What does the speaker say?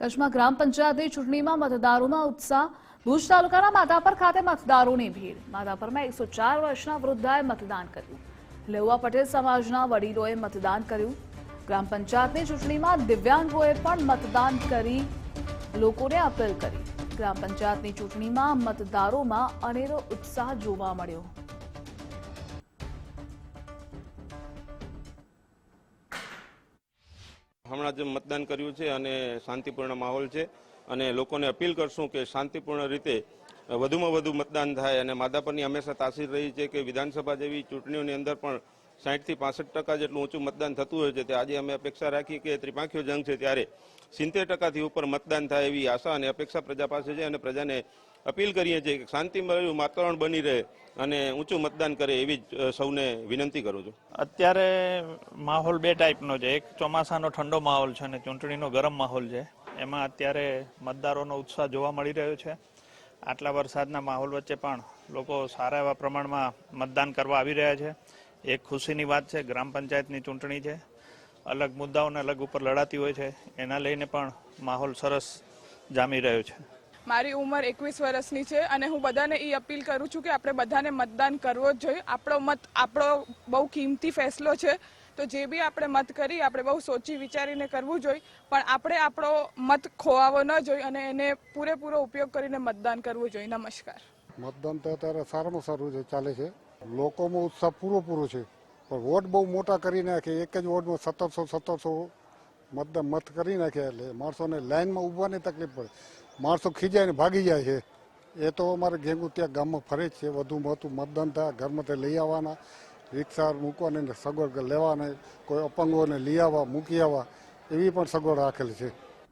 કચ્છમાં ગ્રામ પંચાયતની ચૂંટણીમાં મતદારોમાં ઉત્સાહ. ભુજ તાલુકાના માધાપર ખાતે મતદારોની ભીડ. માધાપરમાં એકસો ચાર વર્ષના વૃદ્ધાએ મતદાન કર્યું. લેઉવા પટેલ સમાજના વડીલોએ મતદાન કર્યું. ગ્રામ પંચાયતની ચૂંટણીમાં દિવ્યાંગોએ પણ મતદાન કરી લોકોને અપીલ કરી. ગ્રામ પંચાયતની ચૂંટણીમાં મતદારોમાં અનેરો ઉત્સાહ જોવા મળ્યો. હમણાં જ મતદાન કર્યું છે અને શાંતિપૂર્ણ માહોલ છે અને લોકોને અપીલ કરશું કે શાંતિપૂર્ણ રીતે વધુમાં વધુ મતદાન થાય અને માધાપરની હંમેશા તાસીર રહી છે કે વિધાનસભા જેવી ચૂંટણીઓની અંદર પણ સાહીઠથી પાસઠ ટકા જેટલું ઊંચું મતદાન થતું હોય છે તે આજે અમે અપેક્ષા રાખી કે ત્રિપાંખીઓ જંગ છે ત્યારે સિત્તેર ટકાથી ઉપર મતદાન થાય એવી આશા અને અપેક્ષા પ્રજા પાસે છે અને પ્રજાને અપીલ કરીએ છીએ કે શાંતિમય વાતાવરણ બની રહે અને ઊંચું મતદાન કરે એવી જ સૌને વિનંતી કરું છું. અત્યારે માહોલ બે ટાઈપનો છે. એક ચોમાસાનો ઠંડો માહોલ છે અને ચૂંટણીનો ગરમ માહોલ છે. એમાં અત્યારે મતદારોનો ઉત્સાહ જોવા મળી રહ્યો છે. આટલા વરસાદના માહોલ વચ્ચે પણ લોકો સારા એવા પ્રમાણમાં મતદાન કરવા આવી રહ્યા છે. એક ખુશીની વાત છે, ગ્રામ પંચાયતની ચૂંટણી છે. અલગ મુદ્દાઓને અલગ ઉપર લડાતી હોય છે. એના લઈને પણ માહોલ સરસ જામી રહ્યો છે. મારી ઉંમર એકવીસ વર્ષની છે અને હું બધાને એ અપીલ કરું છું કે આપણે બધાને મતદાન કરવો જ જોઈએ. આપણો મત, આપણો બહુ કિંમતી ફેસલો છે. તો જે બી આપણે મત કરી, આપણે બહુ સોચી વિચારીને કરવું જોઈએ. પણ આપણે આપણો મત ખોવાવો ન જોઈએ અને એને પૂરેપૂરો ઉપયોગ કરીને મતદાન કરવું જોઈએ. નમસ્કાર. મતદાન તો અત્યારે સારામાં સારું છે ચાલે છે. લોકોમાં ઉત્સાહ પૂરો પૂરો છે. પણ વોટ બહુ મોટા કરી નાખે એક જ વોટમાં સત્તરસો સત્તરસો મતદાન મત કરી નાખ્યા એટલે માણસોને લાઈનમાં ઊભવાની તકલીફ પડે. માણસો ખીજાઈને ભાગી જાય છે. એ તો અમારે ગેંગુ ત્યાં ગામમાં ફરે છે. વધુ વધુ મતદાન થાય, ઘરમાંથી લઈ આવવાના, રિક્ષા મૂકવાની સગવડ લેવાના, કોઈ અપંગોને લઈ આવવા, મૂકી આવવા, એવી પણ સગવડ રાખેલી છે.